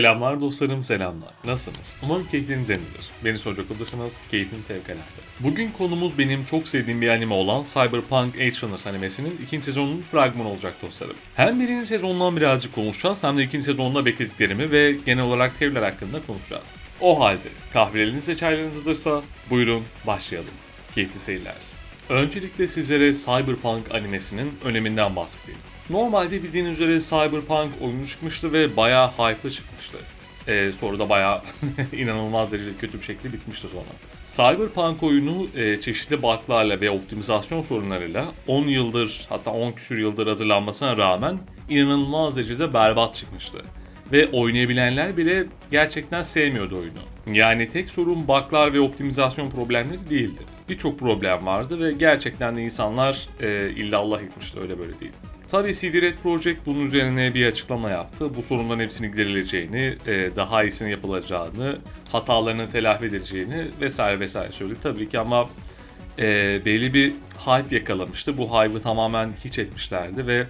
Selamlar dostlarım selamlar. Nasılsınız? Umarım keyfiniz yerindedir. Beni soracak olursanız keyfim fevkalade. Bugün konumuz benim çok sevdiğim bir anime olan Cyberpunk Edge Runners animesinin ikinci sezonunun fragmanı olacak dostlarım. Hem birinci sezondan birazcık konuşacağız hem de ikinci sezonda beklediklerimi ve genel olarak teoriler hakkında konuşacağız. O halde kahveleriniz ve çaylarınız hazırsa buyurun başlayalım. Keyifli seyirler. Öncelikle sizlere Cyberpunk animesinin öneminden bahsedeyim. Normalde bildiğiniz üzere Cyberpunk oyunu çıkmıştı ve bayağı hype'lı çıkmıştı. Ee, sonra da bayağı inanılmaz derecede kötü bir şekilde bitmişti sonra. Cyberpunk oyunu e, çeşitli bug'larla ve optimizasyon sorunlarıyla 10 yıldır hatta 10 küsür yıldır hazırlanmasına rağmen inanılmaz derecede berbat çıkmıştı. Ve oynayabilenler bile gerçekten sevmiyordu oyunu. Yani tek sorun bug'lar ve optimizasyon problemleri değildi. Birçok problem vardı ve gerçekten de insanlar e, illallah etmişti öyle böyle değil. Tabii CD Red Projekt bunun üzerine bir açıklama yaptı. Bu sorunların hepsini giderileceğini, e, daha iyisini yapılacağını, hatalarını telafi edileceğini vesaire vesaire söyledi. Tabii ki ama e, belli bir hype yakalamıştı. Bu hype'ı tamamen hiç etmişlerdi ve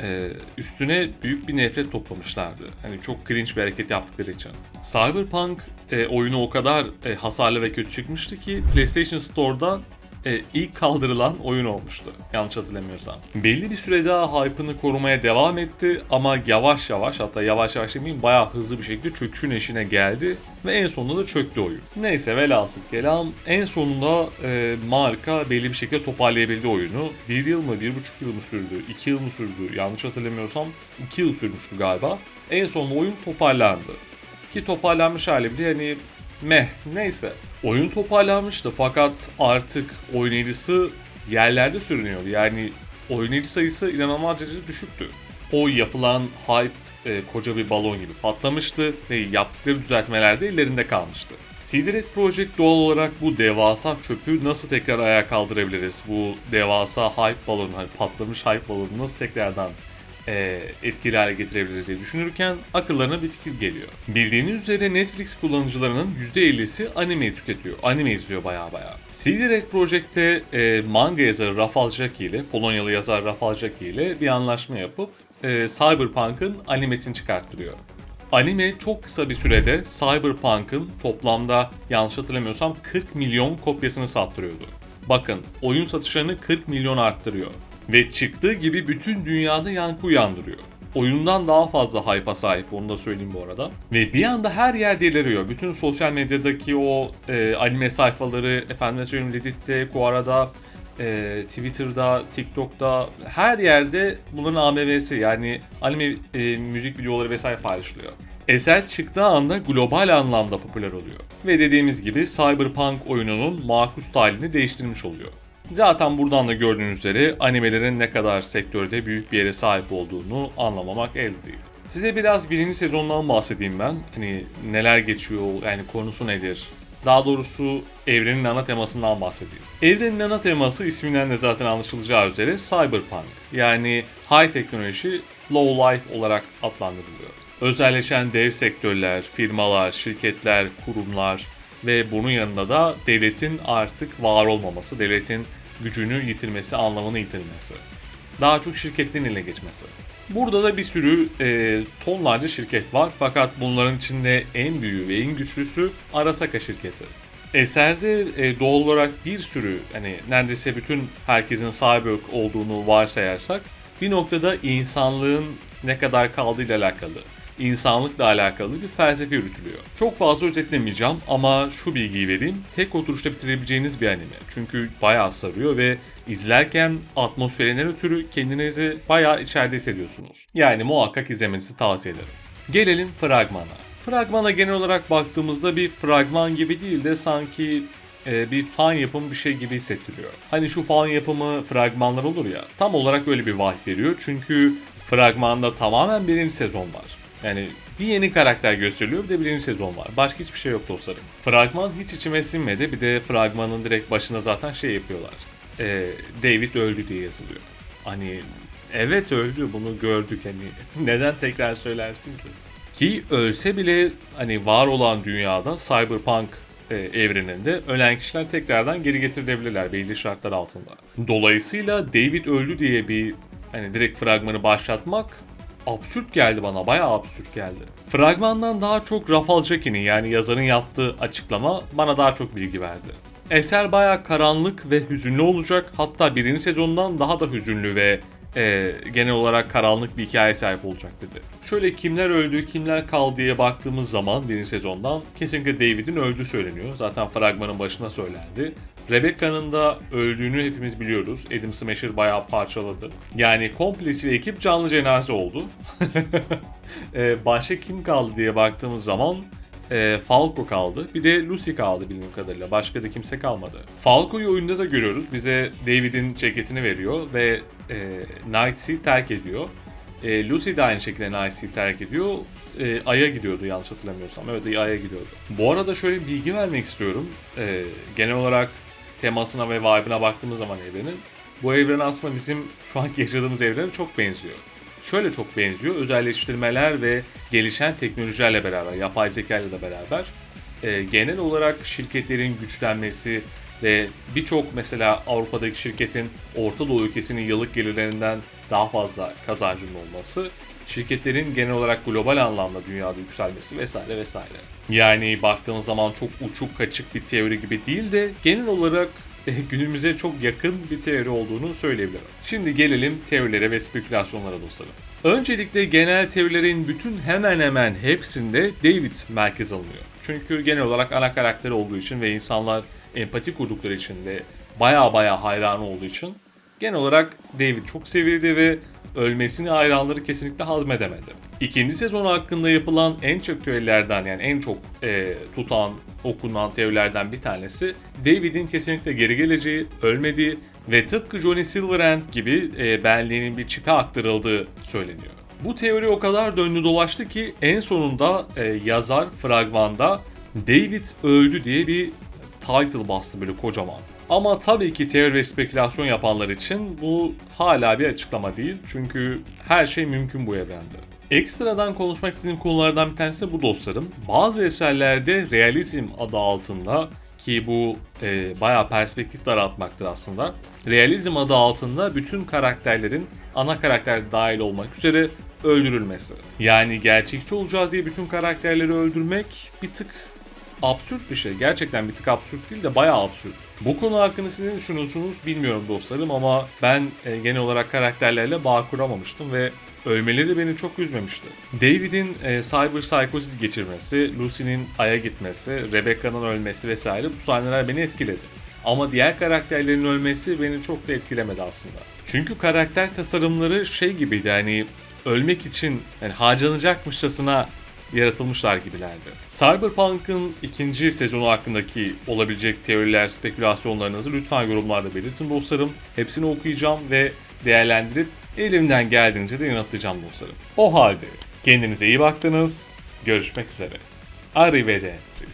e, üstüne büyük bir nefret toplamışlardı. Hani çok cringe bir hareket yaptıkları için. Cyberpunk e, oyunu o kadar e, hasarlı ve kötü çıkmıştı ki PlayStation Store'da e, ilk kaldırılan oyun olmuştu. Yanlış hatırlamıyorsam. Belli bir süre daha hype'ını korumaya devam etti ama yavaş yavaş hatta yavaş yavaş demeyeyim bayağı hızlı bir şekilde çöküşün eşine geldi ve en sonunda da çöktü oyun. Neyse velhasıl kelam en sonunda e, marka belli bir şekilde toparlayabildi oyunu. Bir yıl mı, bir buçuk yıl mı sürdü, iki yıl mı sürdü yanlış hatırlamıyorsam iki yıl sürmüştü galiba. En sonunda oyun toparlandı. Ki toparlanmış hali bile hani meh neyse. Oyun toparlanmıştı fakat artık oynayıcısı yerlerde sürünüyor. Yani oynayıcı sayısı inanılmaz derecede düşüktü. O yapılan hype e, koca bir balon gibi patlamıştı ve yaptıkları düzeltmeler de ellerinde kalmıştı. CD Projekt doğal olarak bu devasa çöpü nasıl tekrar ayağa kaldırabiliriz? Bu devasa hype balonu, hani patlamış hype balonu nasıl tekrardan e, etkili hale getirebiliriz diye düşünürken akıllarına bir fikir geliyor. Bildiğiniz üzere Netflix kullanıcılarının %50'si anime tüketiyor. Anime izliyor baya baya. CD Red Project'te e, manga yazarı Rafal Jaki ile, Polonyalı yazar Rafal Jaki ile bir anlaşma yapıp e, Cyberpunk'ın animesini çıkarttırıyor. Anime çok kısa bir sürede Cyberpunk'ın toplamda yanlış hatırlamıyorsam 40 milyon kopyasını sattırıyordu. Bakın oyun satışlarını 40 milyon arttırıyor. Ve çıktığı gibi bütün dünyada yankı uyandırıyor. Oyundan daha fazla hype'a sahip onu da söyleyeyim bu arada. Ve bir anda her yerde ilerliyor. Bütün sosyal medyadaki o e, anime sayfaları, efendime söyleyeyim Reddit'te, Quora'da, e, Twitter'da, TikTok'ta her yerde bunların AMV'si yani anime e, müzik videoları vesaire paylaşılıyor. Eser çıktığı anda global anlamda popüler oluyor. Ve dediğimiz gibi Cyberpunk oyununun makus halini değiştirmiş oluyor. Zaten buradan da gördüğünüz üzere animelerin ne kadar sektörde büyük bir yere sahip olduğunu anlamamak elde değil. Size biraz birinci sezondan bahsedeyim ben. Hani neler geçiyor, yani konusu nedir? Daha doğrusu evrenin ana temasından bahsedeyim. Evrenin ana teması isminden de zaten anlaşılacağı üzere cyberpunk. Yani high teknoloji, low life olarak adlandırılıyor. Özelleşen dev sektörler, firmalar, şirketler, kurumlar ve bunun yanında da devletin artık var olmaması, devletin gücünü yitirmesi, anlamını yitirmesi. Daha çok şirketlerin eline geçmesi. Burada da bir sürü e, tonlarca şirket var fakat bunların içinde en büyüğü ve en güçlüsü Arasaka şirketi. Eserde e, doğal olarak bir sürü hani neredeyse bütün herkesin cyborg olduğunu varsayarsak bir noktada insanlığın ne kadar kaldığıyla alakalı insanlıkla alakalı bir felsefe yürütülüyor. Çok fazla özetlemeyeceğim ama şu bilgiyi vereyim. Tek oturuşta bitirebileceğiniz bir anime. Çünkü bayağı sarıyor ve izlerken atmosferinden ötürü kendinizi bayağı içeride hissediyorsunuz. Yani muhakkak izlemenizi tavsiye ederim. Gelelim fragmana. Fragmana genel olarak baktığımızda bir fragman gibi değil de sanki e, bir fan yapımı bir şey gibi hissettiriyor. Hani şu fan yapımı fragmanlar olur ya tam olarak öyle bir vibe veriyor. Çünkü fragmanda tamamen birinci sezon var. Yani bir yeni karakter gösteriliyor bir de birinci sezon var. Başka hiçbir şey yok dostlarım. Fragman hiç içime sinmedi. Bir de fragmanın direkt başına zaten şey yapıyorlar. Ee, David öldü diye yazılıyor. Hani evet öldü bunu gördük hani neden tekrar söylersin ki? Ki ölse bile hani var olan dünyada Cyberpunk e, evreninde ölen kişiler tekrardan geri getirilebilirler belli şartlar altında. Dolayısıyla David öldü diye bir hani direkt fragmanı başlatmak absürt geldi bana. Bayağı absürt geldi. Fragmandan daha çok Rafal Jackie'nin yani yazarın yaptığı açıklama bana daha çok bilgi verdi. Eser bayağı karanlık ve hüzünlü olacak. Hatta birinci sezondan daha da hüzünlü ve e, genel olarak karanlık bir hikaye sahip olacak dedi. Şöyle kimler öldü, kimler kaldı diye baktığımız zaman birinci sezondan kesinlikle David'in öldüğü söyleniyor. Zaten fragmanın başına söylendi. Rebecca'nın da öldüğünü hepimiz biliyoruz. Adam Smasher bayağı parçaladı. Yani komplesiyle ekip canlı cenaze oldu. e, başka kim kaldı diye baktığımız zaman e, Falco kaldı. Bir de Lucy kaldı bildiğim kadarıyla. Başka da kimse kalmadı. Falco'yu oyunda da görüyoruz. Bize David'in ceketini veriyor ve e, Night Sea terk ediyor. E, Lucy de aynı şekilde Night Sea terk ediyor. E, Ay'a gidiyordu yanlış hatırlamıyorsam. Evet Ay'a gidiyordu. Bu arada şöyle bir bilgi vermek istiyorum. E, genel olarak temasına ve vibe'ına baktığımız zaman evrenin bu evren aslında bizim şu anki yaşadığımız evrene çok benziyor şöyle çok benziyor. Özelleştirmeler ve gelişen teknolojilerle beraber, yapay zeka ile beraber e, genel olarak şirketlerin güçlenmesi ve birçok mesela Avrupa'daki şirketin Orta Doğu ülkesinin yıllık gelirlerinden daha fazla kazancının olması, şirketlerin genel olarak global anlamda dünyada yükselmesi vesaire vesaire. Yani baktığımız zaman çok uçuk kaçık bir teori gibi değil de genel olarak günümüze çok yakın bir teori olduğunu söyleyebilirim. Şimdi gelelim teorilere ve spekülasyonlara dostlarım. Öncelikle genel teorilerin bütün hemen hemen hepsinde David merkez alınıyor. Çünkü genel olarak ana karakter olduğu için ve insanlar empati kurdukları için ve baya baya hayranı olduğu için genel olarak David çok sevildi ve ölmesini hayranları kesinlikle hazmedemedi. İkinci sezon hakkında yapılan en çok teorilerden yani en çok e, tutan, okunan teorilerden bir tanesi David'in kesinlikle geri geleceği, ölmediği ve tıpkı Johnny Silverhand gibi e, benliğinin bir çipe aktarıldığı söyleniyor. Bu teori o kadar döndü dolaştı ki en sonunda e, yazar fragmanda David öldü diye bir title bastı böyle kocaman. Ama tabii ki teori ve spekülasyon yapanlar için bu hala bir açıklama değil. Çünkü her şey mümkün bu evrende. Ekstradan konuşmak istediğim konulardan bir tanesi bu dostlarım. Bazı eserlerde realizm adı altında ki bu e, bayağı perspektif daraltmaktır aslında. Realizm adı altında bütün karakterlerin ana karakter dahil olmak üzere öldürülmesi. Yani gerçekçi olacağız diye bütün karakterleri öldürmek bir tık absürt bir şey. Gerçekten bir tık absürt değil de bayağı absürt. Bu konu hakkında siz ne düşünüyorsunuz bilmiyorum dostlarım ama ben e, genel olarak karakterlerle bağ kuramamıştım ve ölmeleri beni çok üzmemişti. David'in e, cyber psikosis geçirmesi, Lucy'nin Ay'a gitmesi, Rebecca'nın ölmesi vesaire bu sahneler beni etkiledi. Ama diğer karakterlerin ölmesi beni çok da etkilemedi aslında. Çünkü karakter tasarımları şey gibiydi hani ölmek için yani harcanacakmışçasına yaratılmışlar gibilerdi. Cyberpunk'ın ikinci sezonu hakkındaki olabilecek teoriler, spekülasyonlarınızı lütfen yorumlarda belirtin dostlarım. Hepsini okuyacağım ve değerlendirip elimden geldiğince de yanıtlayacağım dostlarım. O halde kendinize iyi baktınız. Görüşmek üzere. Arrivederci.